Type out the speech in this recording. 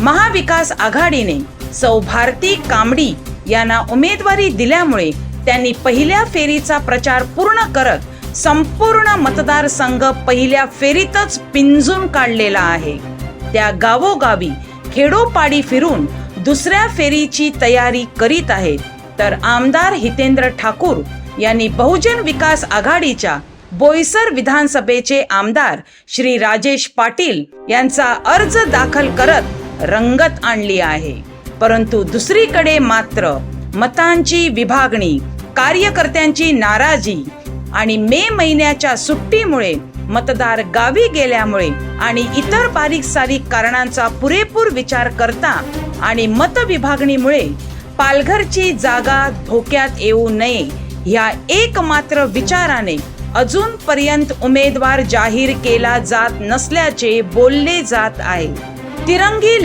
महाविकास आघाडीने सौ भारती कांबडी यांना उमेदवारी दिल्यामुळे त्यांनी पहिल्या फेरीचा प्रचार पूर्ण करत संपूर्ण मतदारसंघ पहिल्या फेरीतच पिंजून काढलेला आहे. त्या गावोगावी खेडोपाडी फिरून दुसऱ्या फेरीची तयारी करीत आहेत. तर आमदार हितेंद्र ठाकूर यांनी बहुजन विकास आघाडीच्या बोईसर विधानसभेचे आमदार श्री राजेश पाटील यांचा अर्ज दाखल करत रंगत आणली आहे. परंतु दुसरीकडे मात्र मतांची विभागणी कार्यकर्त्यांची नाराजी आणि मे महिन्याच्या सुट्टीमुळे मतदार गावी गेल्यामुळे आणि इतर बारीक सारीक कारणांचा पुरेपूर विचार करता आणि मतविभागणीमुळे पालघरची जागा धोक्यात येऊ नये ह्या एकमात्र विचाराने अजूनपर्यंत उमेदवार जाहीर केला जात नसल्याचे बोलले जात आहे. तिरंगी